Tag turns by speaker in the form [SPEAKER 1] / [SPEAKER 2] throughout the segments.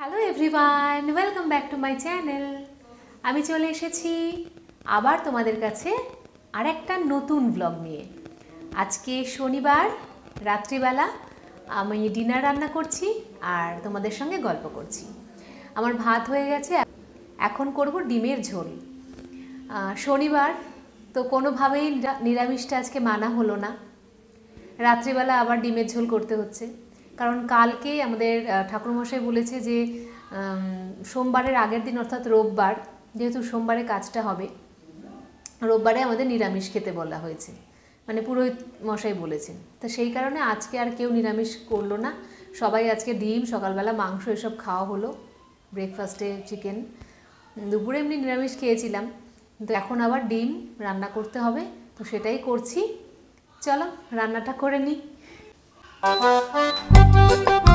[SPEAKER 1] Hello everyone welcome back to my channel আমি চলে এসেছি আবার তোমাদের কাছে আর একটা নতুন ব্লগ নিয়ে। আজকে শনিবার, রাত্রিবেলা আমি ডিনার রান্না করছি আর তোমাদের সঙ্গে গল্প করছি। আমার ভাত হয়ে গেছে, এখন করব ডিমের ঝোল। শনিবার তো কোনোভাবেই নিরামিষটা আজকে মানা হলো না। রাত্রিবেলা আবার ডিমের ঝোল করতে হচ্ছে। কারণ কালকে আমাদের ঠাকুরমশাই বলেছে যে সোমবারের আগের দিন, অর্থাৎ রোববার, যেহেতু সোমবারে কাজটা হবে, রোববারে আমাদের নিরামিষ খেতে বলা হয়েছে। মানে পুরোহিত মশাই বলেছেন। তো সেই কারণে আজকে আর কেউ নিরামিষ করল না। সবাই আজকে ডিম, সকালবেলা মাংস এসব খাওয়া হলো ব্রেকফাস্টে চিকেন দুপুরে এমনি নিরামিষ খেয়েছিলাম। কিন্তু এখন আবার ডিম রান্না করতে হবে, তো সেটাই করছি। চলো, রান্নাটা করে নিই। Thank you.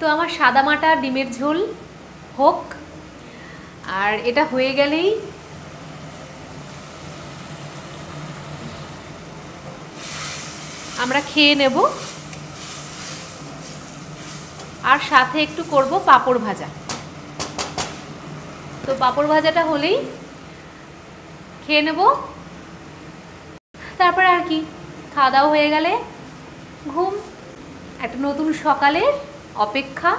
[SPEAKER 1] তো আমার সাদামাটা ডিমের ঝোল হোক। আর এটা হয়ে গেলেই আমরা খেয়ে নেব। আর সাথে একটু করব পাপড় ভাজা। তো পাপড় ভাজাটা হলেই খেয়ে নেব। তারপরে আর কি? খাওয়া দাওয়া হয়ে গেলে ঘুম, একটা নতুন সকালের অপেক্ষা।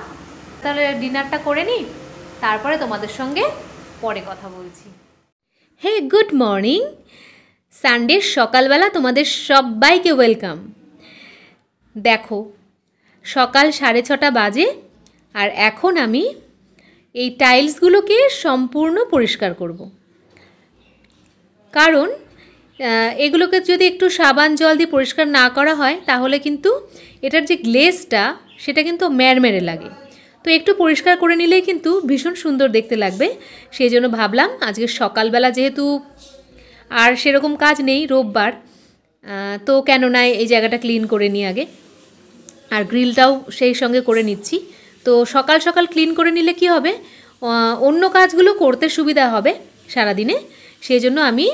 [SPEAKER 1] তাহলে ডিনারটা করে নিই, তারপরে তোমাদের সঙ্গে পরে কথা বলছি। হে, গুড মর্নিং। সানডে সকালবেলা তোমাদের সবাইকে ওয়েলকাম। দেখো, সকাল সাড়ে ছটা বাজে আর এখন আমি এই টাইলসগুলোকে সম্পূর্ণ পরিষ্কার করব। কারণ এগুলোকে যদি একটু সাবান জল দিয়ে পরিষ্কার না করা হয়, তাহলে কিন্তু এটার যে গ্লেসটা সেটা কিন্তু ম্যারমেরে লাগে। তো একটু পরিষ্কার করে নিলেই কিন্তু ভীষণ সুন্দর দেখতে লাগবে। সেই জন্য ভাবলাম, আজকে সকালবেলা যেহেতু আর সেরকম কাজ নেই রোববার তো কেন না এই জায়গাটা ক্লিন করে নিই আগে। আর গ্রিলটাও সেই সঙ্গে করে নিচ্ছি। তো সকাল সকাল ক্লিন করে নিলে কি হবে? অন্য কাজগুলো করতে সুবিধা হবে সারাদিনে। সেই জন্য আমি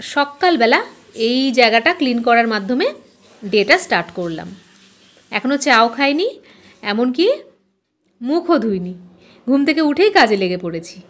[SPEAKER 1] সকালবেলা এই জায়গাটা ক্লিন করার মাধ্যমে ডেটা স্টার্ট করলাম। এখনও চাও খাইনি, এমনকি মুখও ধুইনি। ঘুম থেকে উঠেই কাজে লেগে পড়েছি।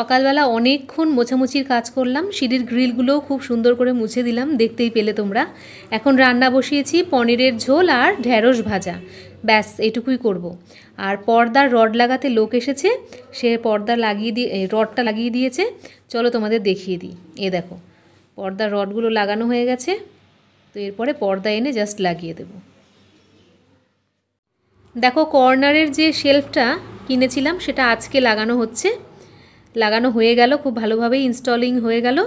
[SPEAKER 1] সকালবেলা অনেকক্ষণ মোছামুছির কাজ করলাম। সিঁড়ির গ্রিলগুলোও খুব সুন্দর করে মুছে দিলাম। দেখতেই পেলে তোমরা। এখন রান্না বসিয়েছি পনিরের ঝোল আর ঢ্যাঁড়স ভাজা। ব্যাস, এটুকুই করব। আর পর্দার রড লাগাতে লোক এসেছে। সে পর্দা লাগিয়ে দিয়ে রডটা লাগিয়ে দিয়েছে। চলো তোমাদের দেখিয়ে দিই। এ দেখো, পর্দার রডগুলো লাগানো হয়ে গেছে। তো এরপরে পর্দা এনে জাস্ট লাগিয়ে দেবো। দেখো, কর্নারের যে শেলফটা কিনেছিলাম, সেটা আজকে লাগানো হচ্ছে। লাগানো হয়ে গেল, খুব ভালোভাবেই ইনস্টলিং হয়ে গেল।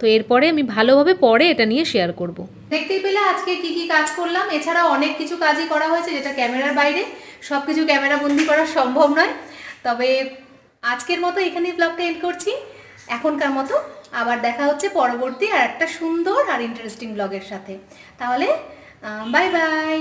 [SPEAKER 1] তো এরপরে আমি ভালোভাবে পরে এটা নিয়ে শেয়ার করব। দেখতেই পেলে আজকে কি কি কাজ করলাম। এছাড়া অনেক কিছু কাজই করা হয়েছে যেটা ক্যামেরার বাইরে। সব কিছু ক্যামেরা বন্দি করা সম্ভব নয়। তবে আজকের মতো এখানেই ব্লগটা এন্ড করছি। এখনকার মতো আবার দেখা হচ্ছে পরবর্তী আর একটা সুন্দর আর ইন্টারেস্টিং ব্লগের সাথে। তাহলে বাই বাই